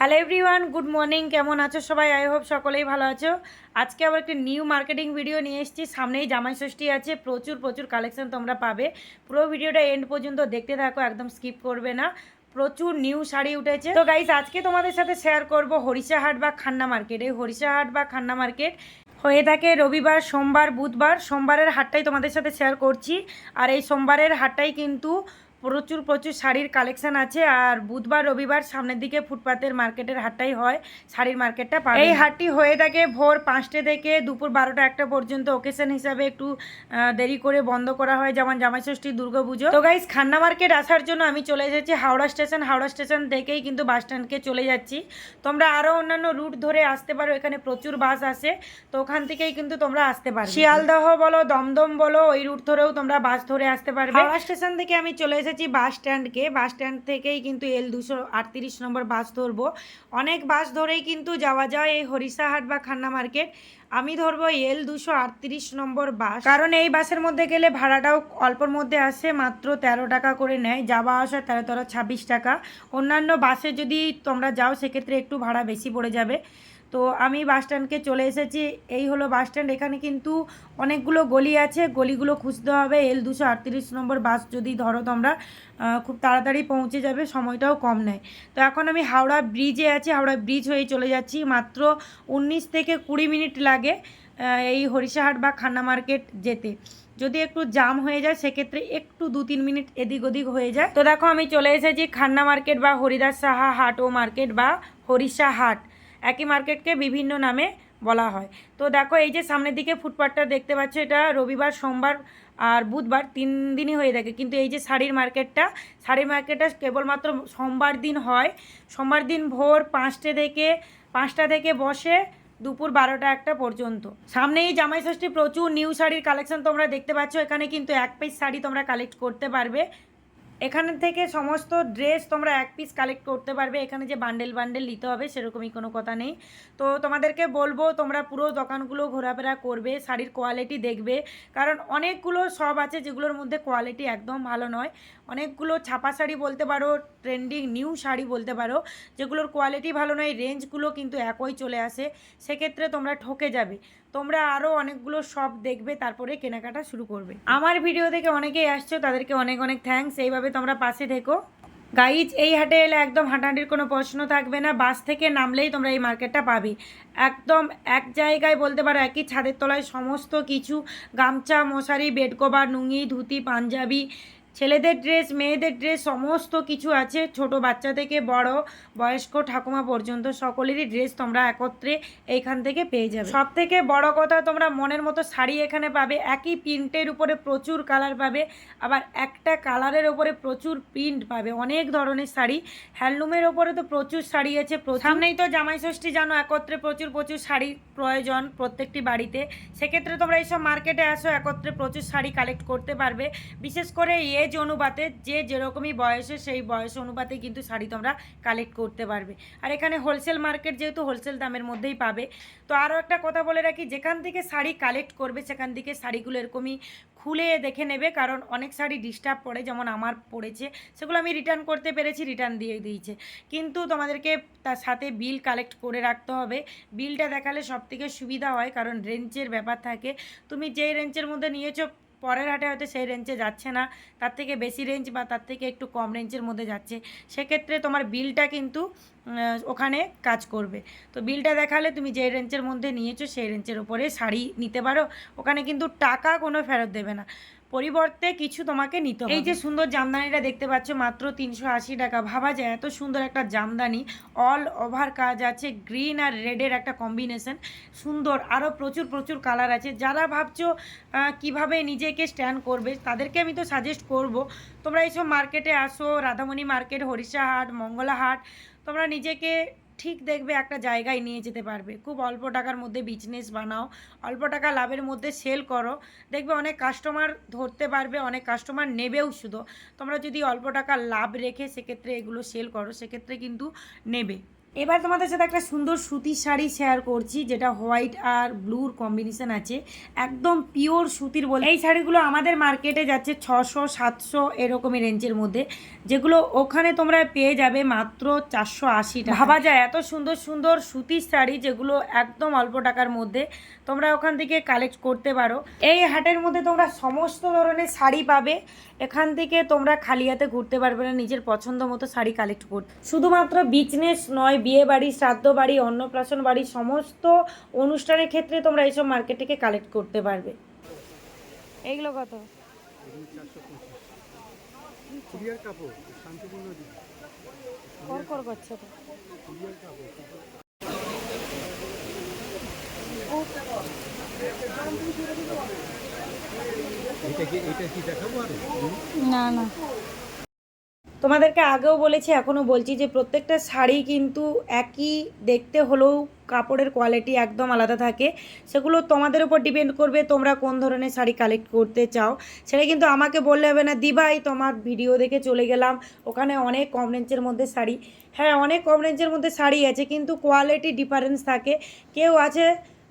Hello everyone good morning কেমন আছো সবাই? আই হোপ সকলেই ভালো আছো। আজকে আবার একটি নিউ মার্কেটিং ভিডিও নিয়ে এসেছি। সামনেই জামাই ষষ্ঠী আছে, প্রচুর প্রচুর কালেকশন তোমরা পাবে। পুরো ভিডিওটা এন্ড পর্যন্ত দেখতে থাকো, একদম স্কিপ করবে না। প্রচুর নিউ শাড়ি উঠেছে। তো গাইস আজকে তোমাদের সাথে শেয়ার করব হরিষাহাট বা খান্না মার্কেট এই হরিষাহাট বা খান্না মার্কেট হয়ে থাকে রবিবার, সোমবার, বুধবার। সোমবারের হাটটাই তোমাদের সাথে শেয়ার করছি। আর এই সোমবারের হাটটাই কিন্তু প্রচুর প্রচুর শাড়ির কালেকশন আছে আর বুধবার রবিবার সামনের দিকে ফুটপাতের মার্কেটের হাটটাই হয়। শাড়ির মার্কেটটা পাবে এই হাটটি হয়ে থাকে ভোর পাঁচটা থেকে দুপুর বারোটা একটা পর্যন্ত। ওকেশন হিসাবে একটু দেরি করে বন্ধ করা হয় যেমন জামাইষষ্ঠী দুর্গা পুজো তো গাইজ খান্না মার্কেট আসার জন্য আমি চলে এসেছি হাওড়া স্টেশন হাওড়া স্টেশন থেকেই কিন্তু বাস স্ট্যান্ডকে চলে যাচ্ছি। তোমরা আরও অন্যান্য রুট ধরে আসতে পারো। এখানে প্রচুর বাস আসে। তো ওখান থেকেই কিন্তু তোমরা আসতে পারো শিয়ালদহ বলো দমদম বলো ওই রুট ধরেও তোমরা বাস ধরে আসতে পারবে। হাওড়া স্টেশন থেকে আমি চলে এসেছি বাস স্ট্যান্ডকে। বাস স্ট্যান্ড থেকেই কিন্তু এল দুশো আটত্রিশ নম্বর বাস ধরবো। অনেক বাস ধরেই কিন্তু যাওয়া যায় এই হরিষাহাট বা খান্না মার্কেট। আমি ধরবো এল দুশো আটত্রিশ নম্বর বাস। কারণ এই বাসের মধ্যে গেলে ভাড়াটাও অল্পর মধ্যে আসে, মাত্র তেরো টাকা করে নেয়। যাওয়া আসা তেরো তেরো ছাব্বিশ টাকা। অন্যান্য বাসে যদি তোমরা যাও, সেক্ষেত্রে একটু ভাড়া বেশি পড়ে যাবে। তো আমি বাস স্ট্যান্ডকে চলে এসেছি। এই হলো বাস স্ট্যান্ড। এখানে কিন্তু অনেকগুলো গলি আছে। গলিগুলো খুঁজতে হবে। এল দুশো আটত্রিশ নম্বর বাস যদি ধরো তোমরা খুব তাড়াতাড়ি পৌঁছে যাবে। সময়টাও কম নেয়। তো এখন আমি হাওড়া ব্রিজে আছি। হাওড়া ব্রিজ হয়ে চলে যাচ্ছি। মাত্র উনিশ থেকে কুড়ি মিনিট লাগে এই হরিষাহাট বা খান্না মার্কেট যেতে। যদি একটু জাম হয়ে যায়, সেক্ষেত্রে একটু দু তিন মিনিট এদিক ওদিক হয়ে যায়। তো দেখো, আমি চলে এসেছি খান্না মার্কেট বা হরিদাস সাহা হাট ও মার্কেট বা হরিষা হাট একই মার্কেটকে বিভিন্ন নামে বলা হয়। তো দেখো, এই যে সামনের দিকে ফুটপাথটা দেখতে পাচ্ছ, এটা রবিবার, সোমবার আর বুধবার তিন দিনই হয়ে থাকে। কিন্তু এই যে শাড়ির মার্কেটটা শাড়ির মার্কেটটা কেবলমাত্র সোমবার দিন হয়। সোমবার দিন ভোর পাঁচটা থেকে পাঁচটা থেকে বসে দুপুর বারোটা একটা পর্যন্ত। সামনেই জামাই ষষ্ঠী প্রচুর নিউ শাড়ির কালেকশন তোমরা দেখতে পাচ্ছ। এখানে কিন্তু এক পিস শাড়ি তোমরা কালেক্ট করতে পারবে। এখানে থেকে সমস্ত ড্রেস তোমরা এক পিস কালেক্ট করতে পারবে। এখানে যে বান্ডেল বান্ডেল নিতে হবে সেরকমই কোনো কথা নেই। তো তোমাদেরকে বলব, তোমরা পুরো দোকানগুলো ঘোরাফেরা করবে, শাড়ির কোয়ালিটি দেখবে। কারণ অনেকগুলো সব আছে যেগুলোর মধ্যে কোয়ালিটি একদম ভালো নয়। অনেকগুলো ছাপা শাড়ি বলতে পারো ট্রেন্ডিং নিউ শাড়ি বলতে পারো, যেগুলোর কোয়ালিটি ভালো নয় রেঞ্জগুলো কিন্তু একই চলে আসে। সেক্ষেত্রে তোমরা ঠকে যাবে। তোমরা আরও অনেকগুলো শপ দেখবে, তারপরে কেনাকাটা শুরু করবে। আমার ভিডিও থেকে অনেকেই আসছো, তাদেরকে অনেক অনেক থ্যাঙ্কস এইভাবে তোমরা পাশে থেকো। গাইজ এই হাটে এলে একদম হাঁটাহাঁটির কোনো প্রশ্ন থাকবে না, বাস থেকে নামলেই তোমরা এই মার্কেটটা পাবে। একদম এক জায়গায় বলতে পারো, একই ছাদের তলায় সমস্ত কিছু, গামছা, মশারি বেড কভার নুঙ্গি ধুতি, পাঞ্জাবি ছেলেদের ড্রেস মেয়েদের ড্রেস সমস্ত কিছু আছে। ছোট বাচ্চা থেকে বড়, বয়স্ক ঠাকুমা পর্যন্ত সকলেরই ড্রেস তোমরা একত্রে এইখান থেকে পেয়ে যাবে। সব থেকে বড় কথা, তোমরা মনের মতো শাড়ি এখানে পাবে। একই প্রিন্টের উপরে প্রচুর কালার পাবে। আবার একটা কালারের উপরে প্রচুর প্রিন্ট পাবে। অনেক ধরনের শাড়ি। হ্যান্ডলুমের ওপরে তো প্রচুর শাড়ি আছে। সামনেই তো জামাই ষষ্ঠী জানো? একত্রে প্রচুর প্রচুর শাড়ির প্রয়োজন প্রত্যেকটি বাড়িতে। সেক্ষেত্রে তোমরা এইসব মার্কেটে আসো, একত্রে প্রচুর শাড়ি কালেক্ট করতে পারবে। বিশেষ করে এজ অনুপাতে যে যেরকমই বয়সে সেই বয়স অনুপাতে কিন্তু শাড়ি তোমরা কালেক্ট করতে পারবে। আর এখানে হোলসেল মার্কেট যেহেতু হোলসেল দামের মধ্যেই পাবে, তো আরও একটা কথা বলে রাখি, যেখান থেকে শাড়ি কালেক্ট করবে সেখান থেকে শাড়িগুলো এরকমই খুলে দেখে নেবে, কারণ অনেক শাড়ি ডিস্টার্ব পড়ে যেমন আমার পড়েছে, সেগুলো আমি রিটার্ন করতে পেরেছি রিটার্ন দিয়ে দিয়েছে। কিন্তু তোমাদেরকে তার সাথে বিল কালেক্ট করে রাখতে হবে। বিলটা দেখালে সব থেকে সুবিধা হয়, কারণ রেঞ্চের ব্যাপার থাকে। তুমি যেই রেঞ্জের মধ্যে নিয়েছো পরের হাটে হয়তো সেই রেঞ্জে যাচ্ছে না, তার থেকে বেশি রেঞ্জ বা তার থেকে একটু কম রেঞ্জের মধ্যে যাচ্ছে, সেক্ষেত্রে তোমার বিলটা কিন্তু ওখানে কাজ করবে। তো বিলটা দেখালে তুমি যে রেঞ্জের মধ্যে নিয়েছো, সেই রেঞ্জের ওপরে শাড়ি নিতে পারো, ওখানে কিন্তু টাকা কোনো ফেরত দেবে না। পরিবর্তে কিছু তোমাকে নিতে হবে এই যে সুন্দর জামদানিটা দেখতে পাচ্ছ মাত্র তিনশো আশি টাকা। ভাবা যায় এত সুন্দর একটা জামদানি। অল ওভার কাজ আছে গ্রিন আর রেডের একটা কম্বিনেশন সুন্দর আরও প্রচুর প্রচুর কালার আছে। যারা ভাবছ কীভাবে নিজেকে স্ট্যান্ড করবে তাদেরকে আমি তো সাজেস্ট করব। তোমরা এইসব মার্কেটে আসো রাধামণি মার্কেট হরিষা হাট মঙ্গলা হাট তোমরা নিজেকে ঠিক দেখবে একটা জায়গায় নিয়ে যেতে পারবে। খুব অল্প টাকার মধ্যে বিজনেস বানাও, অল্প টাকা লাভের মধ্যে সেল করো। দেখবে অনেক কাস্টমার ধরতে পারবে, অনেক কাস্টমার নেবেও শুধু। তোমরা যদি অল্প টাকা লাভ রেখে সেক্ষেত্রে এগুলো সেল করো, সেক্ষেত্রে কিন্তু নেবে। এবার তোমাদের সাথে একটা সুন্দর সুতির শাড়ি শেয়ার করছি, যেটা হোয়াইট আর ব্লুর কম্বিনেশন আছে। একদম পিওর সুতির বলে এই শাড়িগুলো আমাদের মার্কেটে যাচ্ছে ছশো, সাতশো এরকমই রেঞ্জের মধ্যে। যেগুলো ওখানে তোমরা পেয়ে যাবে মাত্র চারশো আশি টাকা। ভাবা যায়, এত সুন্দর সুন্দর সুতির শাড়ি যেগুলো একদম অল্প টাকার মধ্যে তোমরা ওখান থেকে কালেক্ট করতে পারো। এই হাটের মধ্যে তোমরা সমস্ত ধরনের শাড়ি পাবে। এখান থেকে তোমরা খালি হাতে ঘুরতে পারবে না, নিজের পছন্দ মতো শাড়ি কালেক্ট করতে। শুধুমাত্র বিজনেস নয় বিয়ে বাড়ি শ্রাদ্ধ বাড়ি অন্নপ্রাশন বাড়ি সমস্ত অনুষ্ঠানের ক্ষেত্রে তোমরা এইসব মার্কেট থেকে কালেক্ট করতে পারবে। এইগুলো কত? না না। তোমাদেরকে আগেও বলেছি, এখনও বলছি যে প্রত্যেকটা শাড়ি কিন্তু একই দেখতে হলেও কাপড়ের কোয়ালিটি একদম আলাদা থাকে। সেগুলো তোমাদের উপর ডিপেন্ড করবে তোমরা কোন ধরনের শাড়ি কালেক্ট করতে চাও। সেটা কিন্তু আমাকে বললে হবে না, দিভাই, তোমার ভিডিও দেখে চলে গেলাম। ওখানে অনেক কম রেঞ্জের মধ্যে শাড়ি। হ্যাঁ অনেক কম রেঞ্জের মধ্যে শাড়ি আছে, কিন্তু কোয়ালিটি ডিফারেন্স থাকে। কেউ আছে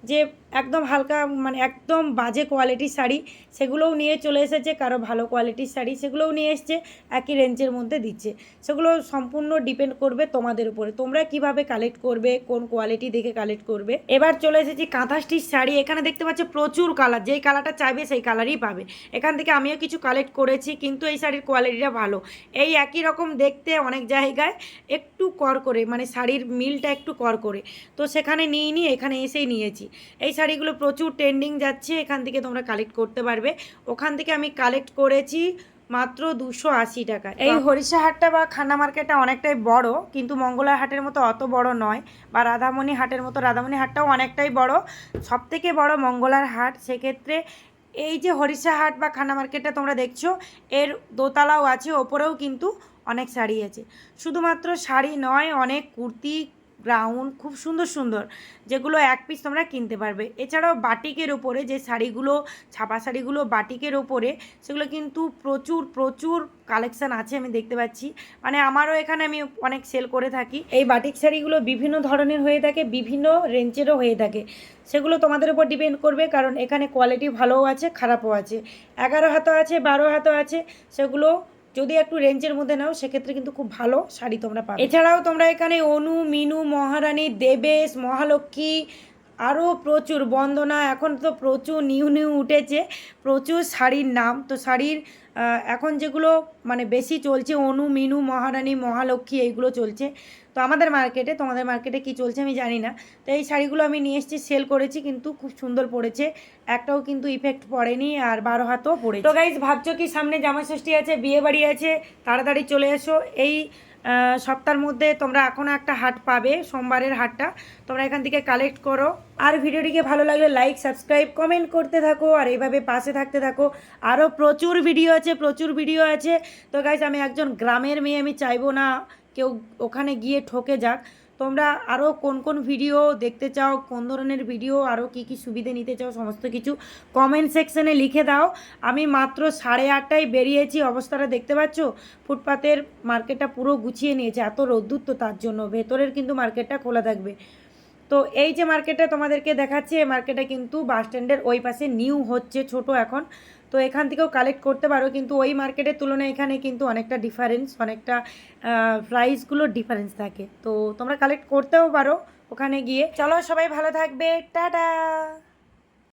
যে একদম হালকা মানে একদম বাজে কোয়ালিটির শাড়ি। সেগুলোও নিয়ে চলে এসেছে, কারও ভালো কোয়ালিটির শাড়ি সেগুলোও নিয়ে এসছে, একই রেঞ্জের মধ্যে দিচ্ছে। সেগুলো সম্পূর্ণ ডিপেন্ড করবে তোমাদের উপরে। তোমরা কীভাবে কালেক্ট করবে, কোন কোয়ালিটি দেখে কালেক্ট করবে? এবার চলে এসেছি কাঁথা স্টিচ শাড়ি। এখানে দেখতে পাচ্ছ প্রচুর কালার যেই কালারটা চাইবে সেই কালারই পাবে। এখান থেকে আমিও কিছু কালেক্ট করেছি, কিন্তু এই শাড়ির কোয়ালিটিটা ভালো। এই একই রকম দেখতে অনেক জায়গায়, একটু কর করে মানে শাড়ির মিলটা একটু কর করে। তো সেখানে নিয়ে নিয়ে এখানে এসেই নিয়েছি। এই শাড়িগুলো প্রচুর ট্রেন্ডিং যাচ্ছে এখান থেকে তোমরা কালেক্ট করতে পারবে। ওখান থেকে আমি কালেক্ট করেছি মাত্র দুশো আশি টাকা। এই হরিষা হাটটা বা খান্না মার্কেটটা অনেকটাই বড় কিন্তু মঙ্গলার হাটের মতো অত বড় নয় বা রাধামণি হাটের মতো রাধামণি হাটটাও অনেকটাই বড়। সব থেকে বড় মঙ্গলার হাট সেক্ষেত্রে এই যে হরিষা হাট বা খান্না মার্কেটটা তোমরা দেখছ এর দোতলাও আছে ওপরেও কিন্তু অনেক শাড়ি আছে। শুধুমাত্র শাড়ি নয় অনেক কুর্তি গ্রাউন খুব সুন্দর সুন্দর, যেগুলো এক পিস তোমরা কিনতে পারবে। এছাড়াও বাটিকের ওপরে যে শাড়িগুলো, ছাপা শাড়িগুলো বাটিকের ওপরে সেগুলো কিন্তু প্রচুর প্রচুর কালেকশান আছে আমি দেখতে পাচ্ছি। মানে আমারও এখানে আমি অনেক সেল করে থাকি। এই বাটিক শাড়িগুলো বিভিন্ন ধরনের হয়ে থাকে, বিভিন্ন রেঞ্জেরও হয়ে থাকে। সেগুলো তোমাদের উপর ডিপেন্ড করবে, কারণ এখানে কোয়ালিটি ভালোও আছে, খারাপও আছে। এগারো হাতও আছে, বারো হাতও আছে, সেগুলো যদি একটু রেঞ্জের মধ্যে নাও, সেক্ষেত্রে কিন্তু খুব ভালো শাড়ি তোমরা পাবে। এছাড়াও তোমরা এখানে অনু, মিনু, মহারানী, দেবেশ, মহালক্ষ্মী আরও প্রচুর, বন্দনা এখন তো প্রচুর, নিউ নিউ উঠেছে, প্রচুর শাড়ির নাম। তো শাড়ির এখন যেগুলো মানে বেশি চলছে, অনু, মিনু, মহারানী, মহালক্ষ্মী, এইগুলো চলছে। তো আমাদের মার্কেটে, তোমাদের মার্কেটে কি চলছে আমি জানি না। তো এই শাড়িগুলো আমি নিয়ে এসেছি, সেল করেছি, কিন্তু খুব সুন্দর পড়েছে। একটাও কিন্তু ইফেক্ট পড়েনি, আর বারো হাতও পড়ে তো গাইজ ভাবছ কি সামনে জামাষষ্ঠী আছে, বিয়ে বাড়ি আছে? তাড়াতাড়ি চলে এসো। এই সপ্তাহের মধ্যে তোমরা এখনও একটা হাট পাবে, সোমবারের হাটটা। তোমরা এখান থেকে কালেক্ট করো। আর ভিডিওটিকে ভালো লাগলে লাইক সাবস্ক্রাইব কমেন্ট করতে থাকো। আর এইভাবে পাশে থাকতে থাকো। আরও প্রচুর ভিডিও আছে, প্রচুর ভিডিও আছে। তো গাইজ আমি একজন গ্রামের মেয়ে, আমি চাইব না কেউ ওখানে গিয়ে ঠকে যাক। তোমরা আরও কোন কোন ভিডিও দেখতে চাও, কোন ধরনের ভিডিও আরও কী কী সুবিধে নিতে চাও, সমস্ত কিছু কমেন্ট সেকশনে লিখে দাও। আমি মাত্র সাড়ে আটটায় বেরিয়েছি, অবস্থাটা দেখতে পাচ্ছ? ফুটপাতের মার্কেটটা পুরো গুছিয়ে নিয়েছে, এত রোদ্দুর তো তার জন্য, ভেতরের কিন্তু মার্কেটটা খোলা থাকবে। তো এই যে মার্কেটটা তোমাদেরকে দেখাচ্ছি, এই মার্কেটে কিন্তু বাস স্ট্যান্ডের ওই পাশে নিউ হচ্ছে, ছোট এখন। তো এখান থেকেও কালেক্ট করতে পারো, কিন্তু ওই মার্কেটের তুলনায় এখানে কিন্তু অনেকটা ডিফারেন্স অনেকটা প্রাইসগুলো ডিফারেন্স থাকে। তো তোমরা কালেক্ট করতেও পারো ওখানে গিয়ে। চলো সবাই ভালো থাকবে। টাটা!